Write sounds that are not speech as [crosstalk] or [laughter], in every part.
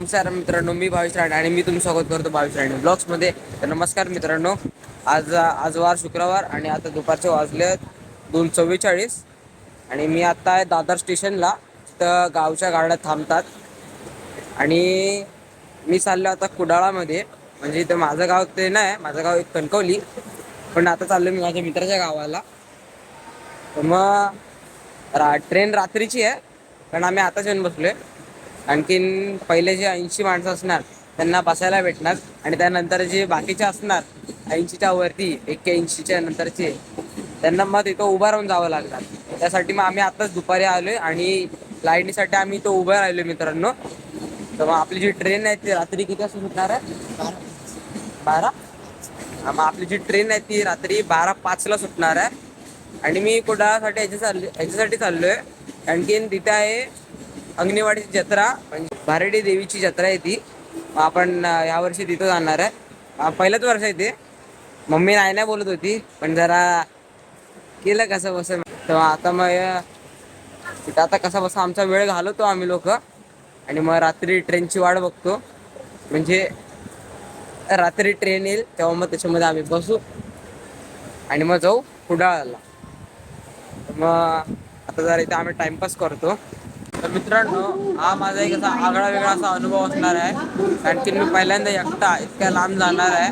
नमस्कार मित्रांनो मी भावेश राणे आणि मी तुमचं स्वागत करतो भावेश राणे ब्लॉग्समध्ये. तर नमस्कार मित्रांनो आज आज वार शुक्रवार आणि आता दुपारचे वाजले दोन चव्वेचाळीस आणि मी आता आहे दादर स्टेशनला. तर गावच्या गाड्या थांबतात आणि मी चाललो आता कुडाळामध्ये. म्हणजे इथं माझं गाव ते नाही माझं गाव एक कणकवली. पण आता चाललो मी माझ्या मित्राच्या गावाला. तर मग रा ट्रेन रात्रीची आहे पण आम्ही आताच येऊन बसलोय. आणखीन पहिले जे ऐंशी माणसं असणार त्यांना बसायला भेटणार आणि त्यानंतर जे बाकीचे असणार ऐंशीच्या वरती एक्क्याऐंशीच्या नंतरचे त्यांना मग तिथं उभा राहून जावं लागणार. त्यासाठी मग आम्ही आताच दुपारी आलोय आणि लाईनीसाठी आम्ही इथं उभं राहिलोय मित्रांनो. तर मग आपली जी ट्रेन आहे ती रात्री किती वाजता सुटणार आहे? बारा? मग आपली जी ट्रेन आहे ती रात्री बारा पाचला सुटणार आहे. आणि मी कुडाळासाठी याच्या याच्यासाठी याच्यासाठी चाललोय. आणखीन तिथे आहे अंगणेवाडीची जत्रा म्हणजे भारेडी देवीची जत्रा आहे ती. मग आपण अं, यावर्षी तिथं जाणार आहे. पहिल्याच पहिलंच वर्ष आहे ते. मम्मी नाही नाही बोलत होती पण जरा केलं कसं बसं. तर आता मग तिथं आता कसा बसा आमचा वेळ घालवतो आम्ही लोक. आणि मग रात्री ट्रेनची वाट बघतो. म्हणजे रात्री ट्रेन येईल तेव्हा मग त्याच्यामध्ये आम्ही बसू. आणि मग जाऊ कुडाळला. मग आता जरा इथे आम्ही टाइमपास करतो. तर मित्रांनो हा माझा एक असा आगळा वेगळा असा अनुभव असणार आहे. कारण की मी पहिल्यांदा एकटा इतक्या लांब जाणार आहे.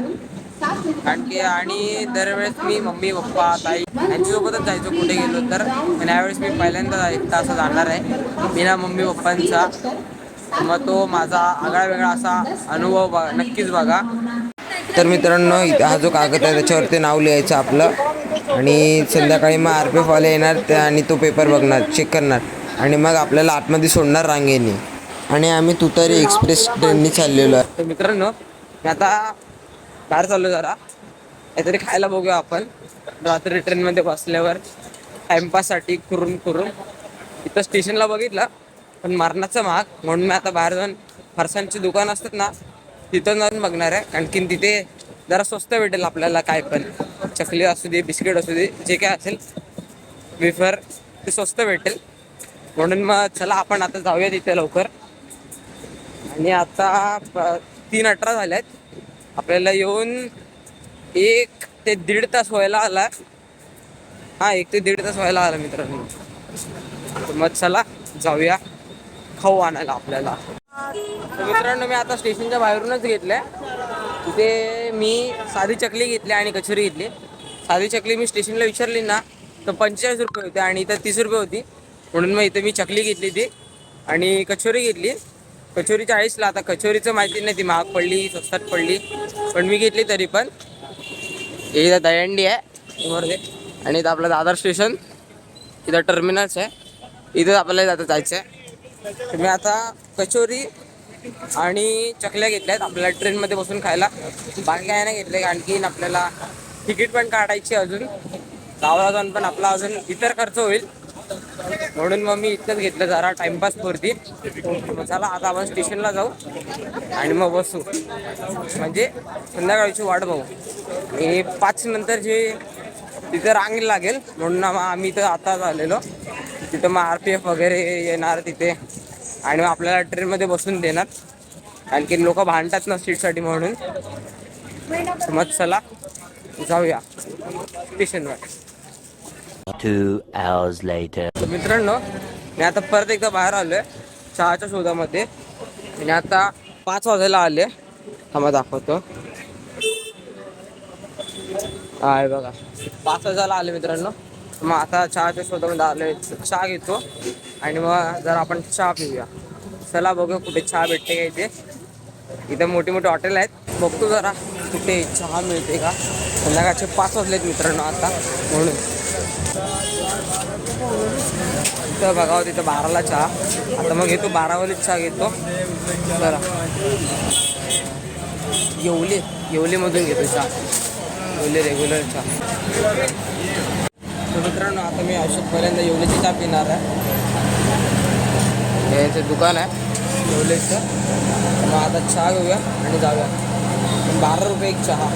कारण की आणि दरवेळेस मी मम्मी पप्पा ताई यांच्यासोबतच जायचो कुठे गेलो तर. आणि यावेळेस मी पहिल्यांदा एकटा असं जाणार आहे. बिना मम्मी पप्पांचा. मग तो माझा आगळा वेगळा असा अनुभव बघा नक्कीच बघा. तर मित्रांनो हा जो कागद आहे त्याच्यावरती नाव लिहायचं आपलं. आणि संध्याकाळी मग आर पी एफवाले येणार त्या आणि तो पेपर बघणार चेक करणार. आणि मग आपल्याला आतमध्ये सोडणार रांगेने. आणि आम्ही तुतारी एक्सप्रेस ट्रेननी चाललेलो आहे. तर मित्रांनो मी आता बाहेर चाललो जरा. काहीतरी खायला बघूया आपण. रात्री ट्रेनमध्ये बसल्यावर टाइमपाससाठी करून करून. इथं स्टेशनला बघितलं पण मरणाचं महाग म्हणून मी आता बाहेर जाऊन फरसांची दुकान असतात ना तिथं जाऊन बघणार आहे. आणखीन तिथे जरा स्वस्त भेटेल आपल्याला काय पण. चकली असू दे बिस्किट असू दे जे काय असेल वेफर ते स्वस्त भेटेल. म्हणून मग चला आपण आता जाऊया तिथे लवकर. आणि आता तीन अठरा झाले आहेत आपल्याला येऊन एक ते दीड तास व्हायला आला. हा एक ते दीड तास व्हायला आला मित्रांनो. तर मग चला जाऊया. खाऊ आणायला आपल्याला. मित्रांनो मी आता स्टेशनच्या बाहेरूनच घेतलंय. तिथे मी साधी चकली घेतली आणि कचोरी घेतली. साधी चकली मी स्टेशनला विचारली ना तर पंचेचाळीस रुपये होते आणि इथं तीस रुपये होती. म्हणून मग इथं मी चकली घेतली ती आणि कचोरी घेतली. कचोरी चाळीसला आता कचोरीचं माहिती नाही ती महाग पडली स्वस्तात पडली. पण मी घेतली तरी पण. इथं दहीहंडी आहे. समोर आणि इथं आपलं दादर स्टेशन. इथं टर्मिनल्स आहे. इथं आपल्याला आता जायचं आहे तुम्ही मी आता कचोरी आणि चकल्या घेतल्या आहेत आपल्याला ट्रेनमध्ये बसून खायला. बाकी काय नाही घेतले आणखीन आपल्याला तिकीट पण काढायची अजून. गावाला जाऊन पण आपला अजून इतर खर्च होईल. म्हणून मग मी इथंच घेतलं जरा टाइमपास पुरती मग चला आता आपण स्टेशनला जाऊ आणि मग बसू. म्हणजे संध्याकाळची वाट बघू. आणि पाच नंतर जे तिथं रांग लागेल म्हणून मग आम्ही इथं आताच आलेलो. तिथं मग आर पी एफ वगैरे येणार तिथे. आणि मग आपल्याला ट्रेनमध्ये बसून देणार. आणखी लोक भांडतात ना सीटसाठी म्हणून. मग चला जाऊया. स्टेशनवर. Two hours later. मित्रांनो मी आता परत एकदा बाहेर आलोय चहाच्या शोधामध्ये. आणि आता पाच वाजायला आले. थांबा दाखवतो. आहे बघा. पाच वाजायला आले मित्रांनो. मग आता चहाच्या शोधामध्ये आलोय चहा घेतो. आणि मग जर आपण चहा पिऊया. चला बघूया कुठे चहा भेटते का इथे. इथे मोठे मोठे हॉटेल आहेत. बघतो जरा कुठे चहा मिळते का. संध्याकाळचे पाच वाजलेत मित्रांनो आता. म्हणून. इथं बघावं हो, तिथं बाराला चहा. आता मग घेतो बारावालीच चहा घेतो. बरं येवले येवलेमधून घेतो चहा. येवले रेग्युलर चहा. मित्रांनो आता मी अशोकपर्यंत येवलेची चहा पिणार आहे. हे याचं दुकान आहे येवलेचं. मग आता चहा घेऊया आणि जाऊया. पण बारा रुपये एक चहा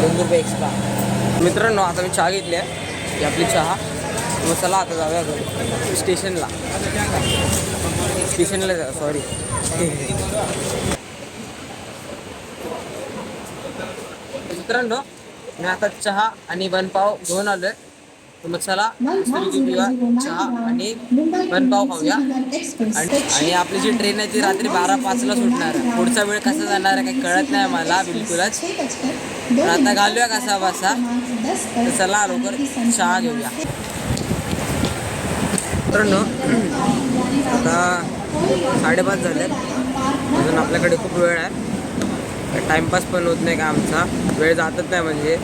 दोन रुपये एक्स्ट्रा मित्रांनो आता मी चहा घेतली आहे. ही आपली चहा मग चला आता जाऊया घरी. स्टेशनला. स्टेशनला जा सॉरी मित्रांनो मी आता चहा आणि वनपाव घेऊन आलो आहे तर मग चला घेऊया. चहा आणि बनपाव खाऊया. आणि आपली जी ट्रेन आहे ती रात्री बारा पाचला सुटणार. पुढचा वेळ कसा जाणार आहे काही कळत नाही मला बिलकुलच. आता घालूया कसा बसा. तर चला लवकर चहा घेऊया. मित्रांनो आता साडेपाच झाले अजून आपल्याकडे खूप वेळ आहे. टाइमपास पण होत नाही का आमचा? वेळ जातच नाही म्हणजे.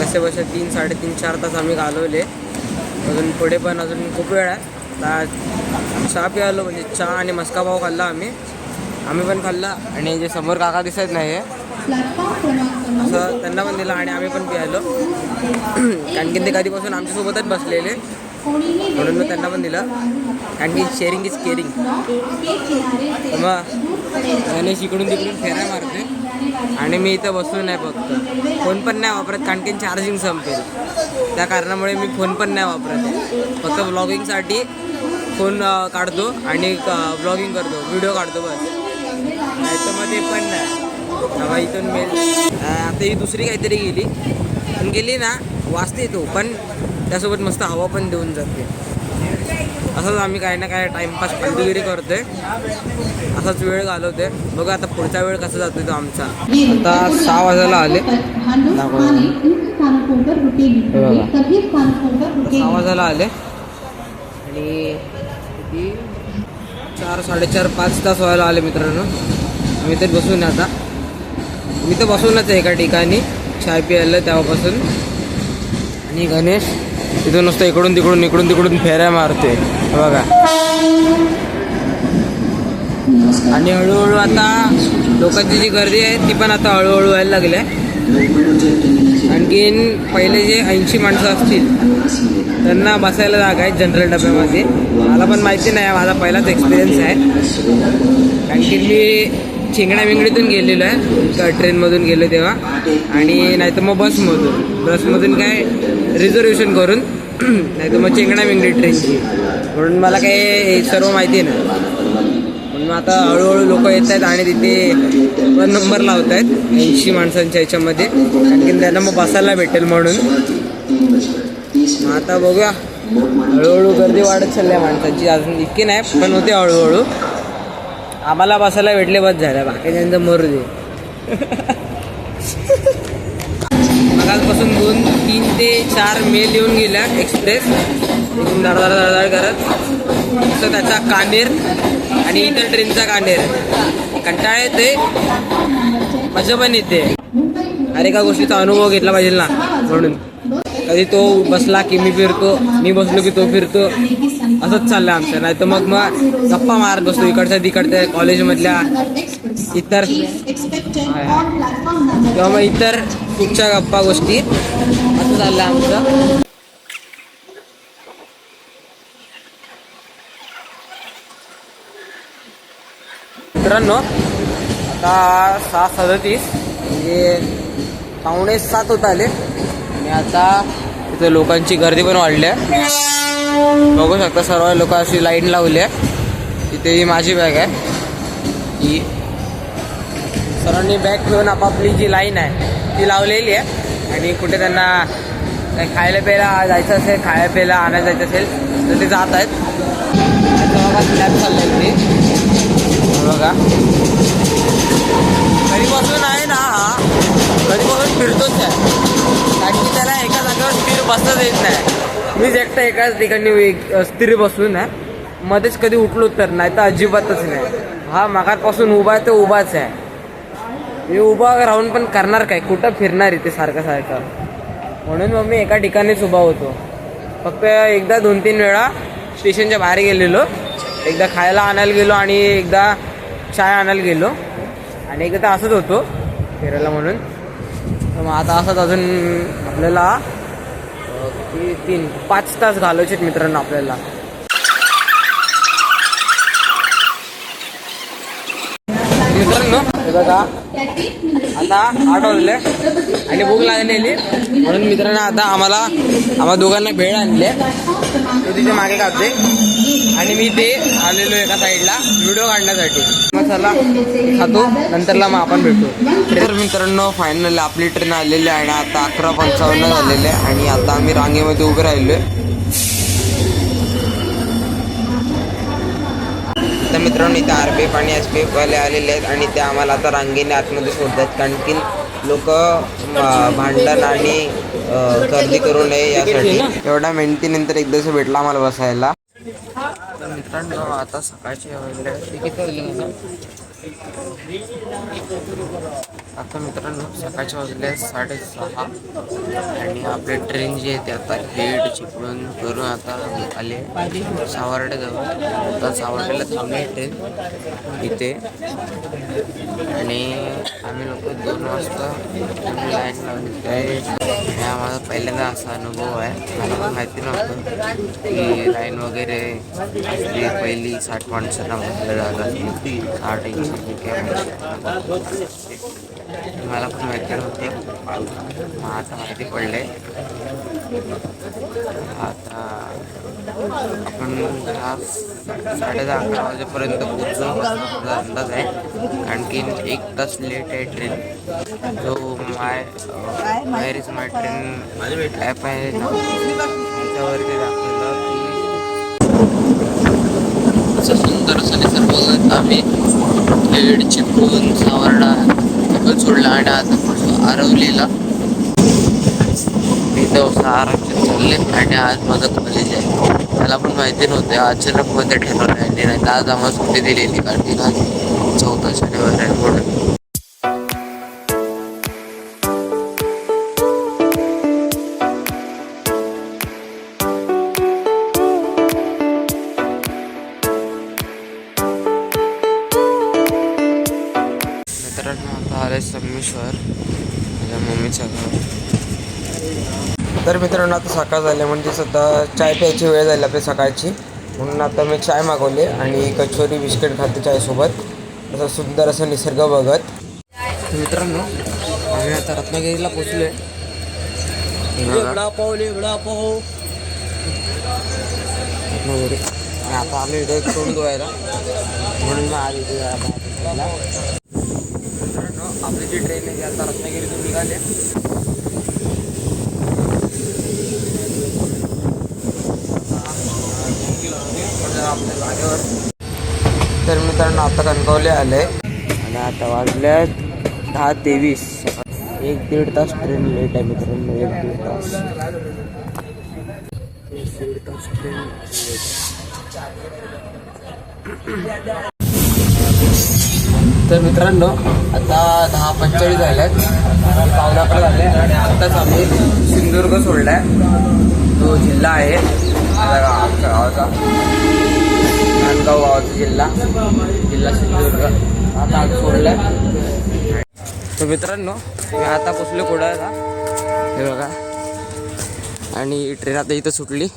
कसे बसे तीन साडेतीन चार तास आम्ही घालवले. अजून पुढे पण अजून खूप वेळ आहे. आता चहा प्यायलो म्हणजे चहा आणि मस्का पाव खाल्ला आम्ही. आम्ही पण खाल्ला आणि जे समोर काका दिसत नाही असं त्यांना पण दिलं आणि आम्ही पण प्यायलो कारण की ते कधीपासून आमच्यासोबतच बसलेले. म्हणून मी त्यांना पण दिलं. कारण की शेअरिंग इज केअरिंग मग गणेश इकडून तिकडून फेऱ्या मारते आणि मी इथं बसून नाही फक्त फोन पण नाही वापरत कारण की चार्जिंग संपेल. त्या कारणामुळे मी फोन पण नाही वापरत फक्त ब्लॉगिंगसाठी फोन काढतो आणि ब्लॉगिंग करतो. व्हिडिओ काढतो बस. नाही तर मग ते पण नाही. इथून मेल. आता ही दुसरी काहीतरी गेली. पण गेली ना वाचते तो. पण त्यासोबत मस्त हवा पण देऊन जाते. असंच आम्ही काही ना काय टाइमपास फालतूगिरी करतोय. असाच वेळ घालवते बघा आता पुढचा वेळ कसा जातोय तो आमचा. आता सहा वाजायला आले. सहा वाजायला आले. आणि चार साडेचार पाच तास व्हायला आले मित्रांनो. मी तर बसून आता. मी तर बसूनच आहे एका ठिकाणी. चाय प्यायला तेव्हापासून. आणि गणेश. तिथून नुसतं इकडून तिकडून इकडून तिकडून फेऱ्या मारते. बघा. आणि हळूहळू आता लोकांची जी गर्दी आहे ती पण आता हळूहळू व्हायला लागली आहे. आणखीन पहिले जे ऐंशी माणसं असतील त्यांना बसायला जागा आहे जनरल डब्यामध्ये. मला पण माहिती नाही माझा पहिलाच एक्सपिरियन्स आहे. कारण की मी चिंगणा विंगडीतून गेलेलो आहे. ट्रेनमधून गेलो तेव्हा. आणि नाही तर मग बसमधून बसमधून काय? रिझर्वेशन करून. नाही तर मग चेंगणा विंगडी ट्रेनची. म्हणून मला काही सर्व माहिती नाही म्हणून आता हळूहळू लोक येत आहेत आणि तिथे पण नंबर लावत आहेत. ऐंशी माणसांच्या ह्याच्यामध्ये आणखीन त्यांना मग बसायला भेटेल म्हणून. मग आता बघूया. हळूहळू गर्दी वाढत चालली आहे माणसाची. अजून इतकी नाही पण होते हळूहळू. आम्हाला बसायला भेटले बस झाल्या. बाकीच्यांचं मरू दे. [laughs] सकाळपासून दोन तीन ते चार मेल येऊन गेल्या एक्सप्रेस. इथून धडधड धडधड करत. तर त्याचा कानेर आणि इतर ट्रेनचा कानेर. कंटाळा येते मजा पण येते. अरे का गोष्टीचा अनुभव घेतला पाहिजे ना. म्हणून. कधी तो बसला की मी फिरतो मी बसलो की तो फिरतो. असंच चाललं आमचं. नाही तर मग मग गप्पा मारत बसतो. इकडच्या तिकडच्या कॉलेजमधल्या इतर किंवा मग इतर कुठच्या गप्पा गोष्टी. असं चाललंय आमचं. मित्रांनो आता सहा सदतीस म्हणजे पावणे सात होत आले. आणि आता तिथे लोकांची गर्दी पण वाढली आहे. बघू शकता सर्व लोक अशी लाईन लावली आहे. तिथे ही माझी बॅग आहे. ही सर्वांनी बॅग ठेवून आपापली जी लाईन आहे ती लावलेली आहे. आणि कुठे त्यांना काही खायला प्यायला जायचं असेल खायला प्यायला आणायला जायचं असेल तर ते जात आहेत. बघा स्लॅब चाललाय ते. बघा. घरीपासून आहे ना हा. कधीपासून फिरतोच आहे. कारण की त्याला एका जागेवर स्थिर बसताच येत नाही. मीच एकटा एकाच ठिकाणी स्थिर बसून आहे. मध्येच कधी उठलो तर नाही तर अजिबातच नाही. हा मागापासून उभा आहे तो उभाच आहे. मी उभा राहून पण करणार काय? कुठं फिरणार इथे सारखं सारखं? म्हणून मग मी एका ठिकाणीच उभा होतो. फक्त एकदा दोन तीन वेळा स्टेशनच्या बाहेर गेलेलो. एकदा खायला आणायला गेलो आणि एकदा चाय आणायला गेलो. आणि एकदा असंच होतो फिरायला म्हणून. तर मग आता असंच अजून आपल्याला तीन पाच तास घालवायचे मित्रांनो आपल्याला. मित्रांनो हे बघा. आता आठ वाजले आणि भूक लागलेली. म्हणून मित्रांनो आता आम्हाला आम्हा दोघांना भेळ आणले. तो तिथे मागे काढते आणि मी ते आलेलो एका साईडला व्हिडिओ काढण्यासाठी. मसाला खातो नंतरला मग आपण भेटू. तर मित्रांनो फायनल आपली ट्रेन आलेली आहे आणि आता अकरा पंचावन्न झालेले आहे. आणि आता आम्ही रांगेमध्ये उभे राहिलोय. तर मित्रांनो इथे आर पी एफ आणि एस पी एफवाले आलेले आहेत आणि ते आम्हाला आता रांगेने आतमध्ये सोडतात. कारण की लोक भांडण आणि गर्दी करू नये यासाठी. एवढ्या मेहनतीनंतर दिवस भेटला आम्हाला बसायला. तर मित्रांनो आता सकाळची किती आता मित्रांनो सकाळच्या वाजले साडेसहा आणि आपली ट्रेन जी आहे ते आता हेड चिपळून करून आता आले सावर्डेजवळ. आता सावर्डेला थांबली ट्रेन इथे. आणि आम्ही लोक दोन वाजता लाईन लावली आहे. आणि पहिल्यांदा असा अनुभव आहे. मला पण माहिती नव्हतं की लाईन वगैरे असली पहिली साठ माणसांना म्हटलं झालं साठ मला पण माहिती नव्हतं. मग आता माहिती पडले आता आपण दहा साडे दहा अकरा वाजेपर्यंत पोचू माझा अंदाज आहे. कारण की एक तास लेट आहे ट्रेन जो माय मायर इज माय ट्रेन ॲप आहे. त्याच्यावरती दाखवलं की असं सुंदर असं निसर्ग आम्ही खेड चिपळूण सावर्डा सोडला आणि आता पोहोचलो आरवलीला मी तर चालले आणि आज माझं कॉलेज आहे. त्याला पण माहिती नव्हते. अचानक मध्ये ठरवलं आहे. नाही आज आम्हाला सुट्टी दिलेली कारण की आज चौथा शनिवार तर मित्रांनो आता सकाळ झाले म्हणजे सध्या चाय प्यायची वेळ झाली आपली सकाळची. म्हणून आता मी चाय मागवली आणि कचोरी बिस्किट खाते चायसोबत. असं सुंदर असं निसर्ग बघत. मित्रांनो आम्ही आता रत्नागिरीला पोचलो आहे. रत्नागिरी. आणि आता आम्ही इथे तोंड धुवायला. म्हणून मग आधी इथे मित्रांनो आपली जी ट्रेन आहे ती आता रत्नागिरीतून निघाली आपल्या जागेवर तर मित्रांनो आता कणकवली आले आणि आता वाजल्यात दहा तेवीस. एक दीड तास ट्रेन लेट आहे मित्रांनो एक दीड तास. एक दीड तास ट्रेन तर मित्रांनो आता दहा पंचेचाळीस झाल्यात. पावणे अकरा झाले. आणि आत्ताच आम्ही सिंधुदुर्ग सोडलाय. तो जिल्हा आहे. गावाचा. नांदगाव गावाचा जिल्हा. जिल्हा सिंधुदुर्ग. आता आज सोडलाय. तर मित्रांनो मी आता पोचलो कुडाळला. हे बघा. आणि ट्रेन आता इथं सुटली.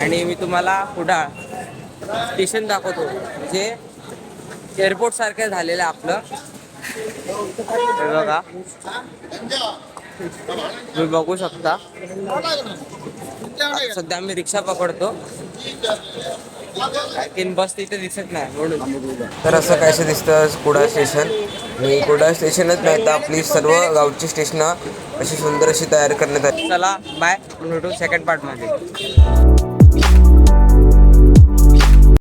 आणि मी तुम्हाला कुडाळ स्टेशन दाखवतो. जे एअरपोर्ट सारखं झालेलं आहे आपलं. हे बघा. तुम्ही बघू शकता. सध्या आम्ही रिक्षा पकडतो. आणखीन बस तिथे दिसत नाही म्हणून. तर असं कायसं दिसतं कुडाळ स्टेशन. आणि कुडाळ स्टेशनच नाही तर आपली सर्व गावची स्टेशनं अशी सुंदर अशी तयार करण्यात आली. चला बाय भेटू सेकंड पार्टमध्ये